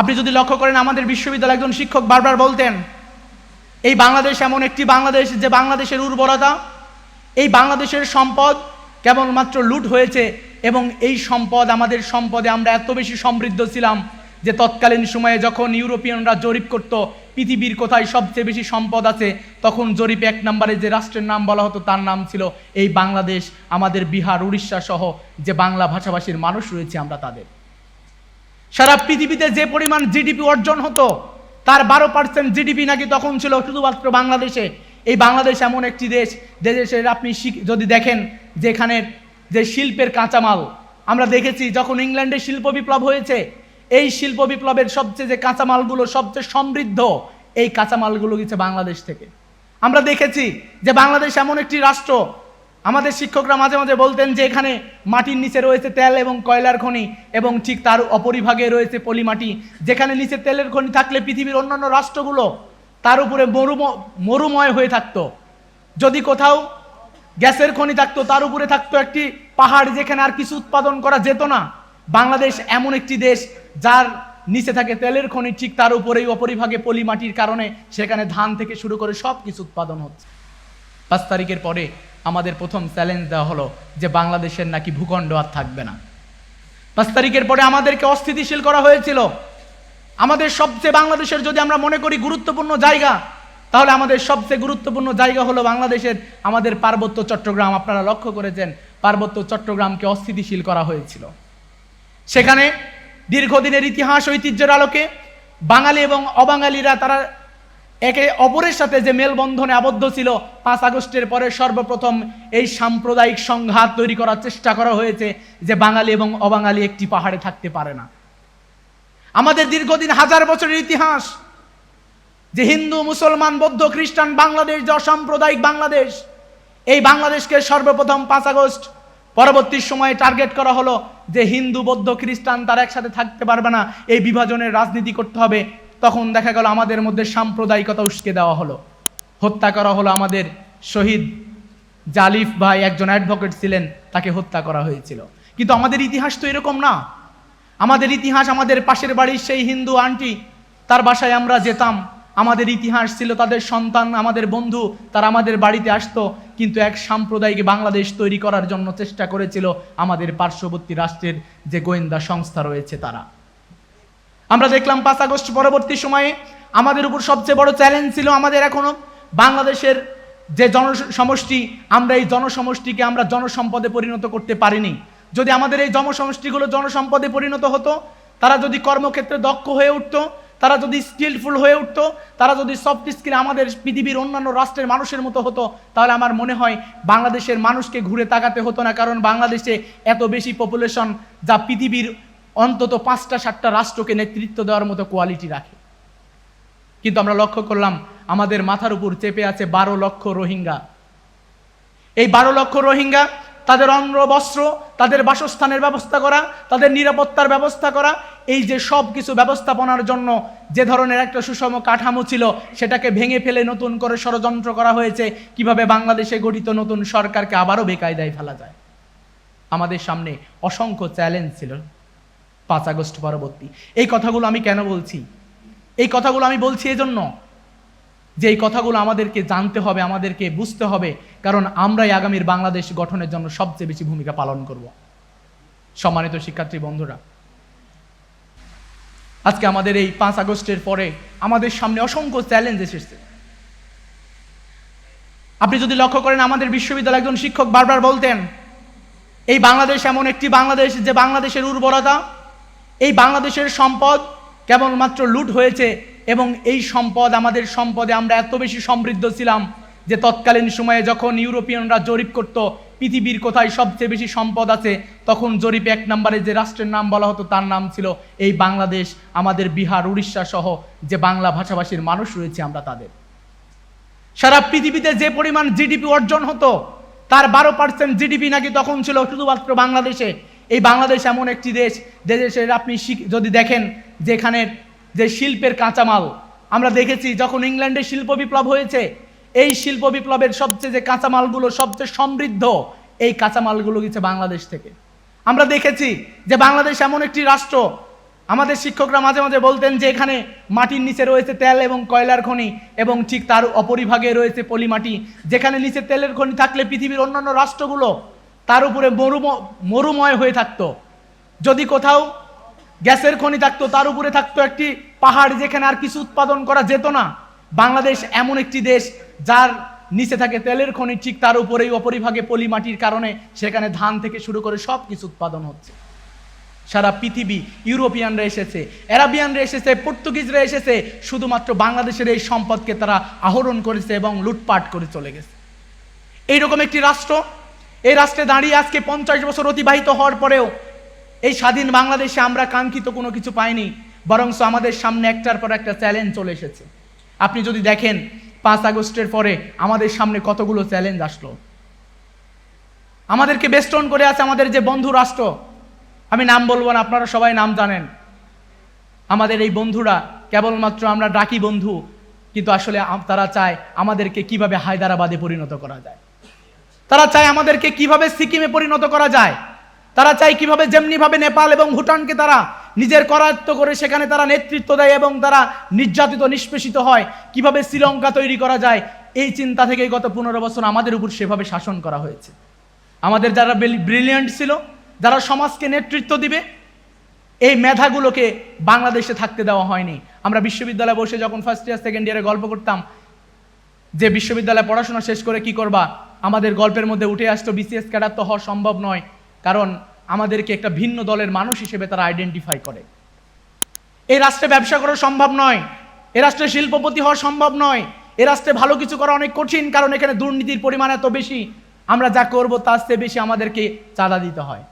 আপনি যদি লক্ষ্য করেন, আমাদের বিশ্ববিদ্যালয়ে একজন শিক্ষক বারবার বলতেন, এই বাংলাদেশ এমন একটি বাংলাদেশ যে বাংলাদেশের উর্বরতা, এই বাংলাদেশের সম্পদ কেবলমাত্র লুট হয়েছে এবং এই সম্পদ, আমাদের সম্পদে আমরা এত বেশি সমৃদ্ধ ছিলাম যে তৎকালীন সময়ে যখন ইউরোপিয়ানরা জরিপ করত, পৃথিবীর কোথায় সবচেয়ে বেশি সম্পদ আছে, তখন জরিপে এক নম্বরে যে রাষ্ট্রের নাম বলা হতো, তার নাম ছিল, এই বাংলাদেশ, আমাদের বিহার, উড়িষ্যা সহ যে বাংলা ভাষাভাষীর মানুষ রয়েছে আমরা তাদের। সারা পৃথিবীতে যে পরিমাণ জিডিপি অর্জন হতো, তার বারো পার্সেন্ট জিডিপি নাকি তখন ছিল শুধুমাত্র বাংলাদেশে। এই বাংলাদেশ এমন একটি দেশ, যে দেশের আপনি যদি দেখেন যেখানে যে শিল্পের কাঁচামাল, আমরা দেখেছি যখন ইংল্যান্ডে শিল্প বিপ্লব হয়েছে, এই শিল্প বিপ্লবের সবচেয়ে যে কাঁচামালগুলো, সবচেয়ে সমৃদ্ধ এই কাঁচামালগুলো গেছে বাংলাদেশ থেকে। আমরা দেখেছি যে বাংলাদেশ এমন একটি রাষ্ট্র আমাদের শিক্ষকরা মাঝে মাঝে বলতেন যে এখানে মাটির নিচে রয়েছে তেল এবং কয়লার খনি এবং ঠিক তার অপরিভাগে রয়েছে পলিমাটি। যেখানে নিচে তেলের খনি থাকলে পৃথিবীর অন্যান্য রাষ্ট্রগুলো তার উপরে মরুম, মরুময় হয়ে থাকতো। যদি কোথাও গ্যাসের খনি থাকতো, তার উপরে থাকতো একটি পাহাড় যেখানে আর কিছু উৎপাদন করা যেত না। বাংলাদেশ এমন একটি দেশ যার নিচে থাকে তেলের খনি, ঠিক তার উপরেই অপরিভাগে পলি মাটির কারণে সেখানে ধান থেকে শুরু করে সব কিছু উৎপাদন হচ্ছে। পাঁচ তারিখের পরে আমাদের প্রথম চ্যালেঞ্জ দেওয়া হলো যে বাংলাদেশের নাকি ভূখণ্ড আর থাকবে না। পাঁচ তারিখের পরে আমাদেরকে অস্থিতিশীল করা হয়েছিল। আমাদের সবচেয়ে বাংলাদেশের যদি আমরা মনে করি গুরুত্বপূর্ণ জায়গা, তাহলে আমাদের সবচেয়ে গুরুত্বপূর্ণ জায়গা হলো বাংলাদেশের আমাদের পার্বত্য চট্টগ্রাম। আপনারা লক্ষ্য করেছেন, পার্বত্য চট্টগ্রামকে অস্থিতিশীল করা হয়েছিল। সেখানে দীর্ঘদিনের ইতিহাস ঐতিহ্যের আলোকে বাঙালি এবং অবাঙালিরা তারা একে অপরের সাথে যে মেলবন্ধনে আবদ্ধ ছিল, পাঁচ আগস্টের পরে সর্বপ্রথম এই সাম্প্রদায়িক সংঘাত তৈরি করার চেষ্টা করা হয়েছে যে বাঙালি এবং অবাঙালি একটি পাহাড়ে থাকতে পারে না। আমাদের দীর্ঘদিন হাজার বছরের ইতিহাস, যে হিন্দু, মুসলমান, বৌদ্ধ, খ্রিস্টান, বাংলাদেশ যে অসাম্প্রদায়িক বাংলাদেশ, এই বাংলাদেশকে সর্বপ্রথম পাঁচ আগস্ট পরবর্তী সময়ে টার্গেট করা হলো যে হিন্দু, বৌদ্ধ, খ্রিস্টান তারা একসাথে থাকতে পারবে না। এই বিভাজনের রাজনীতি করতে হবে। তখন দেখা গেল আমাদের মধ্যে সাম্প্রদায়িকতা উস্কে দেওয়া হলো। হত্যা করা হলো আমাদের শহীদ জালিফ ভাই, একজন অ্যাডভোকেট ছিলেন, তাকে হত্যা করা হয়েছিল। কিন্তু আমাদের ইতিহাস তো এরকম না। আমাদের ইতিহাস আমাদের পাশের বাড়ির সেই হিন্দু আন্টি, তার বাসায় আমরা যেতাম। আমাদের ইতিহাস ছিল তাদের সন্তান, আমাদের বন্ধু, তারা আমাদের বাড়িতে আসতো, কিন্তু এক সাম্প্রদায়িক বাংলাদেশ তৈরি করার জন্য চেষ্টা করেছিল আমাদের পার্শ্ববর্তী রাষ্ট্রের যে গোয়েন্দা সংস্থা রয়েছে তারা। আমরা দেখলাম পাঁচ আগস্ট পরবর্তী সময়ে আমাদের উপর সবচেয়ে বড় চ্যালেঞ্জ ছিল আমাদের এখনও বাংলাদেশের যে জনসমষ্টি, আমরা এই জনসমষ্টিকে আমরা জনসম্পদে পরিণত করতে পারিনি। যদি আমাদের এই জনসমষ্টিগুলো জনসম্পদে পরিণত হতো, তারা যদি কর্মক্ষেত্রে দক্ষ হয়ে উঠতো, তারা যদি স্কিলফুল হয়ে উঠতো, তারা যদি সফট স্কিল আমাদের পৃথিবীর অন্যান্য রাষ্ট্রের মানুষের মতো হতো, তাহলে আমার মনে হয় বাংলাদেশের মানুষকে ঘুরে তাকাতে হতো না, কারণ বাংলাদেশে এত বেশি পপুলেশন যা পৃথিবীর অন্তত পাঁচটা, সাতটা রাষ্ট্রকে নেতৃত্ব দেওয়ার মতো কোয়ালিটি রাখে। কিন্তু আমরা লক্ষ্য করলাম, আমাদের মাথার উপর চেপে আছে বারো লক্ষ রোহিঙ্গা। এই বারো লক্ষ রোহিঙ্গা, তাদের অন্ন বস্ত্র, তাদের বাসস্থানের ব্যবস্থা করা, তাদের নিরাপত্তার ব্যবস্থা করা, এই যে সব কিছু ব্যবস্থাপনার জন্য যে ধরনের একটা সুষম কাঠামো ছিল, সেটাকে ভেঙে ফেলে নতুন করে ষড়যন্ত্র করা হয়েছে, কীভাবে বাংলাদেশে গঠিত নতুন সরকারকে আবারও বেকায়দায় ফেলা যায়। আমাদের সামনে অসংখ্য চ্যালেঞ্জ ছিল। পাঁচ আগস্ট পরবর্তী। এই কথাগুলো আমি কেন বলছি? এই কথাগুলো আমি বলছি এজন্য যে এই কথাগুলো আমাদেরকে জানতে হবে, আমাদেরকে বুঝতে হবে, কারণ আমরাই আগামীর বাংলাদেশ গঠনের জন্য সবচেয়ে বেশি ভূমিকা পালন করব। সম্মানিত শিক্ষার্থী বন্ধুরা, আজকে আমাদের এই পাঁচ আগস্টের পরে আমাদের সামনে অসংখ্য চ্যালেঞ্জ এসেছে। আপনি যদি লক্ষ্য করেন, আমাদের বিশ্ববিদ্যালয়ে একজন শিক্ষক বারবার বলতেন, এই বাংলাদেশ এমন একটি বাংলাদেশ যে বাংলাদেশের উর্বরতা এই বাংলাদেশের সম্পদ কেবলমাত্র লুট হয়েছে এবং এই সম্পদ আমাদের সম্পদে আমরা এত বেশি সমৃদ্ধ ছিলাম যে তৎকালীন সময়ে যখন ইউরোপিয়ানরা জরিপ করত, পৃথিবীর কোথায় সবচেয়ে বেশি সম্পদ আছে, তখন জরিপে এক নম্বরে যে রাষ্ট্রের নাম বলা হতো তার নাম ছিল এই বাংলাদেশ, আমাদের বিহার, উড়িষ্যা সহ যে বাংলা ভাষাভাষীর মানুষ রয়েছে আমরা তাদের। সারা পৃথিবীতে যে পরিমাণ জিডিপি অর্জন হতো, তার বারো পার্সেন্ট জিডিপি নাকি তখন ছিল শুধুমাত্র বাংলাদেশে। এই বাংলাদেশ এমন একটি দেশ, যে দেশের আপনি যদি দেখেন যেখানে যে শিল্পের কাঁচামাল, আমরা দেখেছি যখন ইংল্যান্ডে শিল্প বিপ্লব হয়েছে, এই শিল্প বিপ্লবের সবচেয়ে যে কাঁচামালগুলো, সবচেয়ে সমৃদ্ধ এই কাঁচামালগুলো গেছে বাংলাদেশ থেকে। আমরা দেখেছি যে বাংলাদেশ এমন একটি রাষ্ট্র, আমাদের শিক্ষকরা মাঝে মাঝে বলতেন যে এখানে মাটির নিচে রয়েছে তেল এবং কয়লার খনি, এবং ঠিক তার অপরিভাগে রয়েছে পলিমাটি, যেখানে নিচে তেলের খনি থাকলে পৃথিবীর অন্যান্য রাষ্ট্রগুলো তার উপরে মরুম, মরুময় হয়ে থাকতো। যদি কোথাও গ্যাসের খনি থাকতো, তার উপরে থাকতো একটি পাহাড় যেখানে আর কিছু উৎপাদন করা যেত না। বাংলাদেশ এমন একটি দেশ যার নিচে থাকে তেলের খনি, ঠিক তার উপরেই অপরিভাগে পলি মাটির কারণে সেখানে ধান থেকে শুরু করে সব কিছু উৎপাদন হচ্ছে। সারা পৃথিবী, ইউরোপিয়ানরা এসেছে, অ্যারাবিয়ানরা এসেছে, পর্তুগিজরা এসেছে, শুধুমাত্র বাংলাদেশের এই সম্পদকে তারা আহরণ করেছে এবং লুটপাট করে চলে গেছে। এইরকম একটি রাষ্ট্র এই রাষ্ট্রে দাঁড়িয়ে আজকে পঞ্চাশ বছর অতিবাহিত হওয়ার পরেও এই স্বাধীন বাংলাদেশে আমরা কাঙ্ক্ষিত কোনো কিছু পাইনি, বরংস আমাদের সামনে একটার পর একটা চ্যালেঞ্জ চলে এসেছে। আপনি যদি দেখেন, পাঁচ আগস্টের পরে আমাদের সামনে কতগুলো চ্যালেঞ্জ আসলো। আমাদেরকে বেষ্টন করে আছে আমাদের যে বন্ধু রাষ্ট্র। আমি নাম বলব না, আপনারা সবাই নাম জানেন। আমাদের এই বন্ধুরা, কেবলমাত্র আমরা ডাকি বন্ধু, কিন্তু আসলে তারা চায় আমাদেরকে কীভাবে হায়দ্রাবাদে পরিণত করা যায়। তারা চায় আমাদেরকে কীভাবে সিকিমে পরিণত করা যায়? তারা চায় কীভাবে যেমনিভাবে নেপাল এবং ভুটানকে তারা নিজের করায়ত্ত করে সেখানে তারা নেতৃত্ব দেয় এবং তারা নির্যাতিত, নিষ্পেষিত হয়। কীভাবে শ্রীলঙ্কা তৈরি করা যায়? এই চিন্তা থেকে গত পনেরো বছর আমাদের উপর সেভাবে শাসন করা হয়েছে। আমাদের যারা ব্রিলিয়ান্ট ছিল, যারা সমাজকে নেতৃত্ব দিবে, এই মেধাগুলোকে বাংলাদেশে থাকতে দেওয়া হয়নি। আমরা বিশ্ববিদ্যালয়ে বসে যখন ফার্স্ট ইয়ার সেকেন্ড ইয়ারে গল্প করতাম, যে বিশ্ববিদ্যালয়ে পড়াশোনা শেষ করে কি করবা? আমাদের গল্পের মধ্যে উঠে আসতো বিসিএস ক্যাডার তো হওয়া সম্ভব নয়, কারণ আমাদেরকে একটা ভিন্ন দলের মানুষ হিসেবে তারা আইডেন্টিফাই করে। এই রাষ্ট্রে ব্যবসা করা সম্ভব নয়, এ রাষ্ট্রে শিল্পপতি হওয়া সম্ভব নয়, এ রাষ্ট্রে ভালো কিছু করা অনেক কঠিন, কারণ এখানে দুর্নীতির পরিমাণ এত বেশি। আমরা যা করব তার চেয়ে বেশি আমাদেরকে চাঁদা দিতে হয়।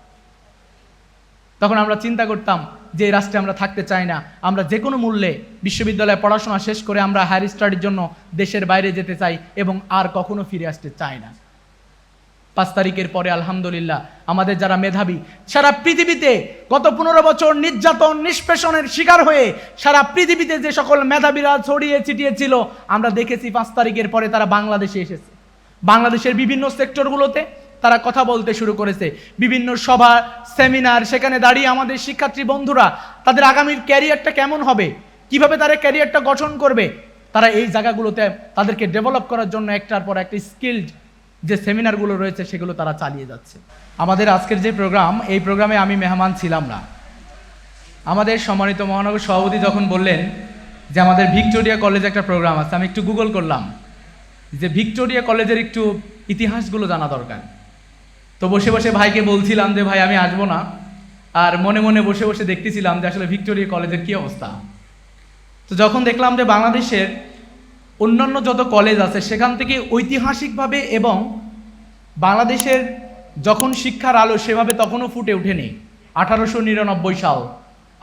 তখন আমরা চিন্তা করতাম যে রাষ্ট্রে আমরা থাকতে চাই না, আমরা যে কোনো মূল্যে বিশ্ববিদ্যালয়ে পড়াশোনা শেষ করে আমরা হায়ার স্টাডির জন্য দেশের বাইরে যেতে চাই এবং আর কখনো ফিরে আসতে চাই না। পাঁচ তারিখের পরে আলহামদুলিল্লাহ আমাদের যারা মেধাবী, সারা পৃথিবীতে গত পনেরো বছর নির্যাতন, নিষ্পেষণের শিকার হয়ে সারা পৃথিবীতে যে সকল মেধাবীরা ছড়িয়ে ছিটিয়ে ছিল, আমরা দেখেছি পাঁচ তারিখের পরে তারা বাংলাদেশে এসেছে। বাংলাদেশের বিভিন্ন সেক্টরগুলোতে তারা কথা বলতে শুরু করেছে। বিভিন্ন সভা, সেমিনার, সেখানে দাঁড়িয়ে আমাদের শিক্ষার্থী বন্ধুরা, তাদের আগামীর ক্যারিয়ারটা কেমন হবে? কীভাবে তারা ক্যারিয়ারটা গঠন করবে? তারা এই জায়গাগুলোতে তাদেরকে ডেভেলপ করার জন্য একটার পর একটা স্কিল্ড যে সেমিনারগুলো রয়েছে, সেগুলো তারা চালিয়ে যাচ্ছে। আমাদের আজকের যে প্রোগ্রাম এই প্রোগ্রামে আমি মেহমান ছিলাম না। আমাদের সম্মানিত মহানগর সভাপতি যখন বললেন যে আমাদের ভিক্টোরিয়া কলেজে একটা প্রোগ্রাম আছে, আমি একটু গুগল করলাম যে ভিক্টোরিয়া কলেজের একটু ইতিহাসগুলো জানা দরকার। তো বসে বসে ভাইকে বলছিলাম যে, ভাই, আমি আসব না। আর মনে মনে বসে বসে দেখতেছিলাম যে, আসলে ভিক্টোরিয়া কলেজের কী অবস্থা। তো যখন দেখলাম যে, বাংলাদেশের অন্যান্য যত কলেজ আছে, সেখান থেকে ঐতিহাসিকভাবে এবং বাংলাদেশের যখন শিক্ষার আলো সেভাবে তখনও ফুটে ওঠেনি, আঠারোশো নিরানব্বই সাল।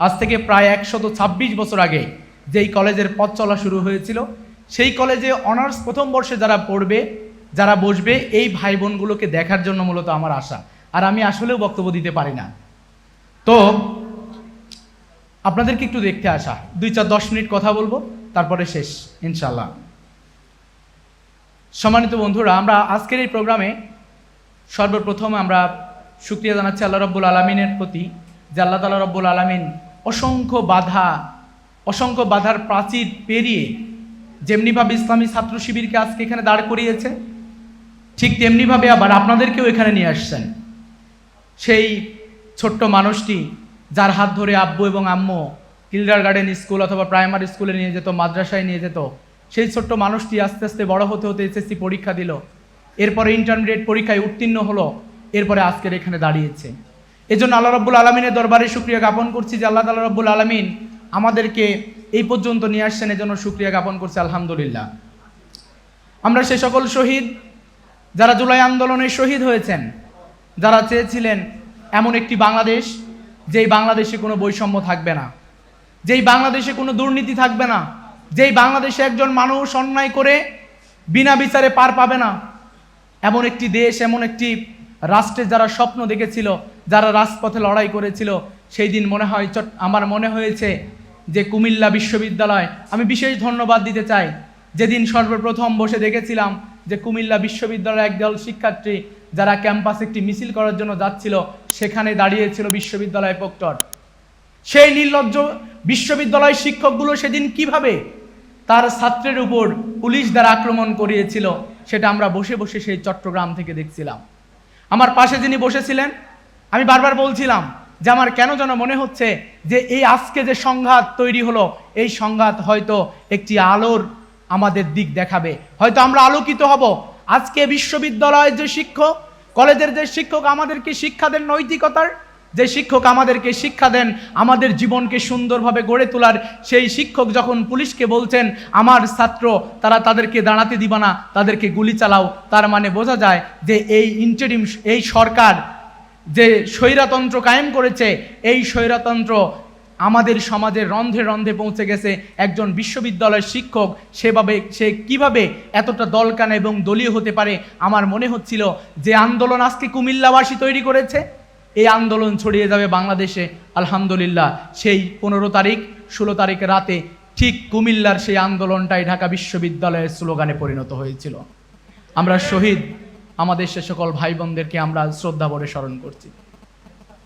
আজ থেকে প্রায় একশত ছাব্বিশ বছর আগে যেই কলেজের পথ চলা শুরু হয়েছিল, সেই কলেজে অনার্স প্রথম বর্ষে যারা পড়বে যারা বসবে এই ভাই বোনগুলোকে দেখার জন্য মূলত আমার আশা। আর আমি আসলেও বক্তব্য দিতে পারি না। তো, আপনাদেরকে একটু দেখতে আসা। দুই চার দশ মিনিট কথা বলব, তারপরে শেষ ইনশাল্লাহ সম্মানিত বন্ধুরা, আমরা আজকের এই প্রোগ্রামে সর্বপ্রথম আমরা শুক্রিয়া জানাচ্ছি আল্লাহ রব্বুল আলমিনের প্রতি, যে আল্লাহ তালা রব্বুল আলমিন অসংখ্য বাধা, অসংখ্য বাধার প্রাচীর পেরিয়ে যেমনিভাবে ইসলামী ছাত্র শিবিরকে আজকে এখানে দাঁড় করিয়েছে ঠিক তেমনিভাবে আবার আপনাদেরকেও এখানে নিয়ে আসছেন। সেই ছোট্ট মানুষটি যার হাত ধরে আব্বু এবং আম্মু কিল্ডার গার্ডেন স্কুল অথবা প্রাইমারি স্কুলে নিয়ে যেত, মাদ্রাসায় নিয়ে যেত, সেই ছোট্ট মানুষটি আস্তে আস্তে বড় হতে হতে এসএসসি পরীক্ষা দিল। এরপরে ইন্টারমিডিয়েট পরীক্ষায় উত্তীর্ণ হলো, এরপরে আজকের এখানে দাঁড়িয়েছে। এজন্য আল্লাহ রব্বুল আলমিনের দরবারে সুক্রিয়া জ্ঞাপন করছি যে আল্লাহ তাল্লাহ রব্বুল আলমিন আমাদেরকে এই পর্যন্ত নিয়ে আসছেন, এজন্য সুক্রিয়া জ্ঞাপন করছি, আলহামদুলিল্লাহ। আমরা সে সকল শহীদ যারা জুলাই আন্দোলনে শহীদ হয়েছেন, যারা চেয়েছিলেন এমন একটি বাংলাদেশ, যেই বাংলাদেশে কোনো বৈষম্য থাকবে না, যেই বাংলাদেশে কোনো দুর্নীতি থাকবে না, যেই বাংলাদেশে একজন মানুষ অন্যায় করে বিনা বিচারে পার পাবে না, এমন একটি দেশ, এমন একটি রাষ্ট্রের যারা স্বপ্ন দেখেছিল, যারা রাজপথে লড়াই করেছিল, সেই দিন মনে হয় চট, আমার মনে হয়েছে যে কুমিল্লা বিশ্ববিদ্যালয়, আমি বিশেষ ধন্যবাদ দিতে চাই। যেদিন সর্বপ্রথম বসে দেখেছিলাম যে কুমিল্লা বিশ্ববিদ্যালয়ের একদল শিক্ষার্থী যারা ক্যাম্পাসে একটি মিছিল করার জন্য যাচ্ছিল, সেখানে দাঁড়িয়েছিল বিশ্ববিদ্যালয় প্রক্টর। সেই নির্লজ্জ বিশ্ববিদ্যালয় শিক্ষকগুলো সেদিন কীভাবে তার ছাত্রের উপর পুলিশ দ্বারা আক্রমণ করিয়েছিল, সেটা আমরা বসে বসে সেই চট্টগ্রাম থেকে দেখছিলাম। আমার পাশে যিনি বসেছিলেন, আমি বারবার বলছিলাম যে আমার কেন যেন মনে হচ্ছে যে এই আজকে যে সংঘাত তৈরি হলো, এই সংঘাত হয়তো একটি আলোর আমাদের দিক দেখাবে। হয়তো আমরা আলোকিত হব। আজকে বিশ্ববিদ্যালয়ের যে শিক্ষক, কলেজের যে শিক্ষক আমাদেরকে শিক্ষা দেন নৈতিকতার? যে শিক্ষক আমাদেরকে শিক্ষা দেন, আমাদের জীবনকে সুন্দরভাবে গড়ে তোলার সেই শিক্ষক যখন পুলিশকে বলছেন, আমার ছাত্র, তারা তাদেরকে দাঁড়াতে দিবা না, তাদেরকে গুলি চালাও। তার মানে বোঝা যায় যে এই ইন্টারিম এই সরকার যে স্বৈরাতন্ত্র কায়েম করেছে, এই স্বৈরাতন্ত্র আমাদের সমাজের রন্ধে রন্ধে পৌঁছে গেছে একজন বিশ্ববিদ্যালয়ের শিক্ষক। সেভাবে সে কীভাবে এতটা দলকানা এবং দলীয় হতে পারে? আমার মনে হচ্ছিল যে আন্দোলন আজকে কুমিল্লাবাসী তৈরি করেছে। এই আন্দোলন ছড়িয়ে যাবে বাংলাদেশে। আলহামদুলিল্লাহ, সেই পনেরো তারিখ, ষোলো তারিখ রাতে ঠিক কুমিল্লার সেই আন্দোলনটাই ঢাকা বিশ্ববিদ্যালয়ের স্লোগানে পরিণত হয়েছিল। আমরা শহীদ, আমাদের সে সকল ভাই বোনদেরকে আমরা শ্রদ্ধা ভরে স্মরণ করছি।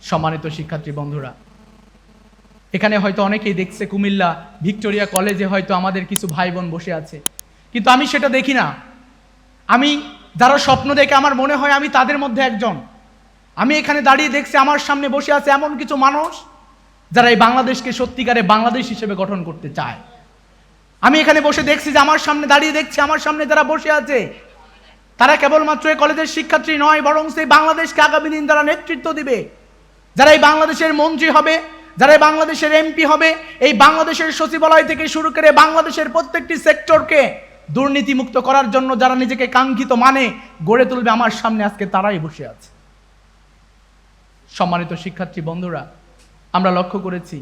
সম্মানিত শিক্ষার্থী বন্ধুরা এখানে হয়তো অনেকেই দেখছে কুমিল্লা ভিক্টোরিয়া কলেজে হয়তো আমাদের কিছু ভাই বোন বসে আছে। কিন্তু আমি সেটা দেখি না। আমি যারা স্বপ্ন দেখে আমার মনে হয় আমি তাদের মধ্যে একজন। আমি এখানে দাঁড়িয়ে দেখছি আমার সামনে বসে আছে এমন কিছু মানুষ যারা এই বাংলাদেশকে সত্যিকারে বাংলাদেশ হিসেবে গঠন করতে চায়। আমি এখানে বসে দেখছি যে আমার সামনে দাঁড়িয়ে দেখছি আমার সামনে যারা বসে আছে, তারা কেবলমাত্র এই কলেজের শিক্ষার্থী নয়, বরং সেই বাংলাদেশকে আগামী দিন তারা নেতৃত্ব দিবে। যারা এই বাংলাদেশের মন্ত্রী হবে যারা বাংলাদেশের এমপি হবে, এই বাংলাদেশের সচিবালয় থেকে শুরু করে বাংলাদেশের প্রত্যেকটি সেক্টরকে দুর্নীতিমুক্ত করার জন্য যারা নিজেকে কাঙ্ক্ষিত মানে গড়ে তুলবে, আমার সামনে আজকে তারাই বসে আছে। সম্মানিত শিক্ষার্থী বন্ধুরা, আমরা লক্ষ্য করেছি